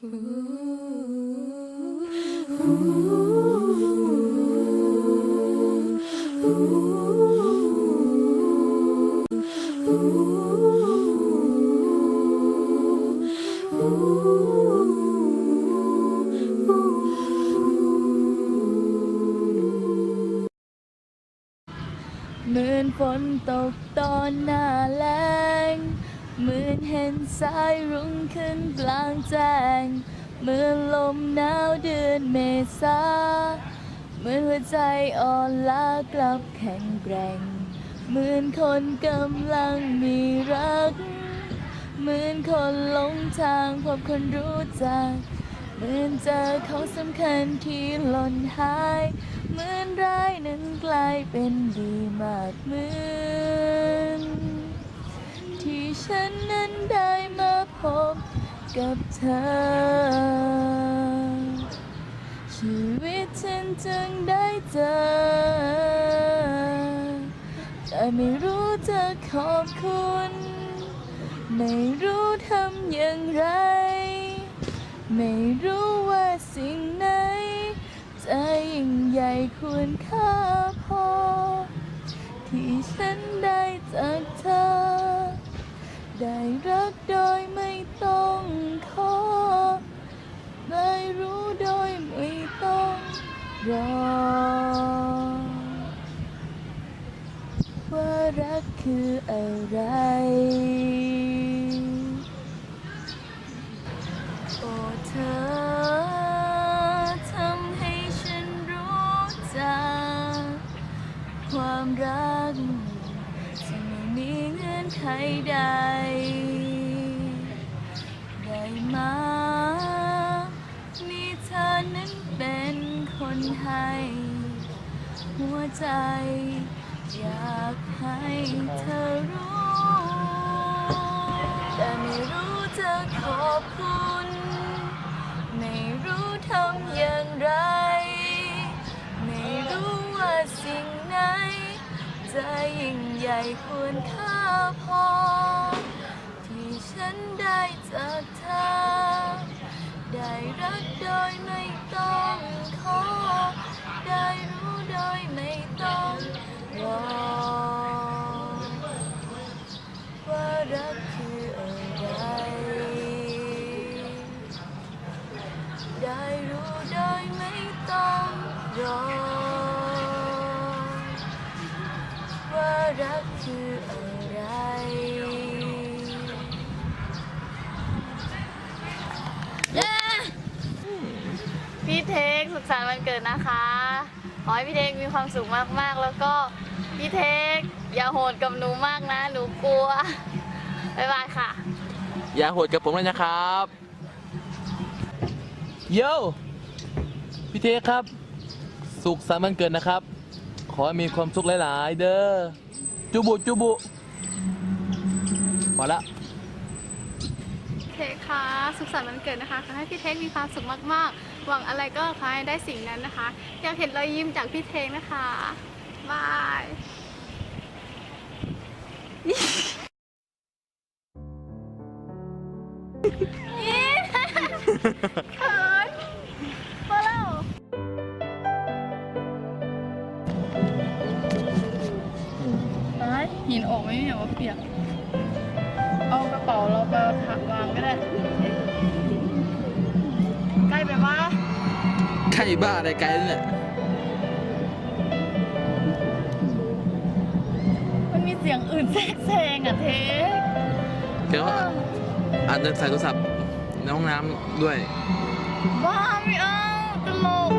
เหมือนฝนตกตอนหน้าแล้ง เหมือนเห็นสายรุ้งขึ้นกลางแจ้ง เหมือนลมหนาวเดือนเมษา เหมือนหัวใจอ่อนล้ากลับแข็งแกร่ง เหมือนคนกำลังมีรัก เหมือนคนหลงทางพบคนรู้จัก เหมือนเจอของสำคัญที่หล่นหาย เหมือนร้ายนั้นกลายเป็นดีมากเหมือน ฉันนั้นได้มาพบกับเธอ ชีวิตฉันจึงได้เจอ แต่ไม่รู้จะขอบคุณ ไม่รู้ทำอย่างไร ไม่รู้ว่าสิ่งไหนจะยิ่งใหญ่ควรค่าพอ ที่ฉันได้จากเธอ ได้รักโดยไม่ต้องขอ ได้รู้โดยไม่ต้องรอ ว่ารักคืออะไร โอ้เธอทำให้ฉันรู้จักความรักจะไม่มีเงื่อนไขใด หัวใจ อยากให้เธอรู้ แต่ไม่รู้จะขอบคุณ ไม่รู้ทำอย่างไร ไม่รู้ว่าสิ่งไหน จะยิ่งใหญ่ควรค่าพอ ที่ฉันได้จากเธอ ได้รักโดยไม่ต้องขอได้รู้ รอว่ารักคืออะไร พี่เทคสุขสันต์วันเกิดนะคะ ขอให้พี่เทคมีความสุขมากๆ แล้วก็พี่เทคอย่าโหดกับหนูมากนะ หนูกลัว บ๊ายบายค่ะ อย่าโหดกับผมเลยนะครับ โยพี่เทคครับ สุขสันต์วันเกิดนะครับ ขอให้มีความสุขหลาย ๆ เด้อจุบุจุบุพอละเทคค่ะสุขสันต์วันเกิดนะคะขอให้พี่เทคมีความสุขมาก ๆ หวังอะไรก็ขอให้ได้สิ่งนั้นนะคะ อยากเห็นรอยยิ้มจากพี่เทคนะคะบายเขิน หินออกไหมเนี่ยว่าเปียก เอากระเป๋าเราไปถักวางก็ได้ ใกล้ไปปะใครบ้าอะไรไกลเนี่ย มันมีเสียงอื่นแทรกแซงอะเทคเดี๋ยวอาจจะใส่โทรศัพท์ในห้องน้ำด้วย บ้าไม่เอาตลก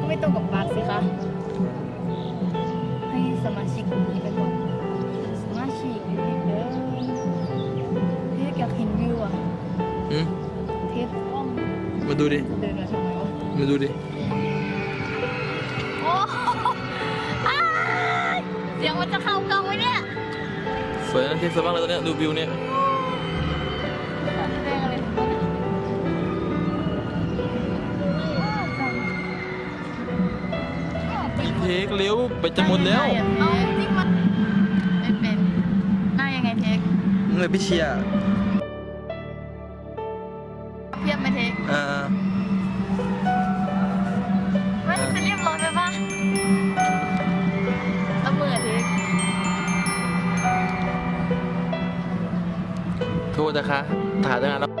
ก็ไม่ตรงกับปากสิคะให้ส มาชิกนี้ไปก่อนสมาชิกเด้อเทคอยากเห็นวิวอะอืมเทคต้องมาดูดิ เดินมาทำไมวะมาดูดิ โอ้อ้ายเสียงมันจะเข้ากล้องไหมเนี่ย สวยนะที่สวยมากเลยตอนเนี้ยดูวิวเนี่ยแด เทคเร็วไปจะหมดแล้วเอาจริงมันไม่เป็นหน้ายังไงเทคเลยพี่เชียร์เพียบไหมเทคเออมันจะเรียบร้อยไปปะเอามือเทคโทษนะคะถ่ายตั้งนานแล้ว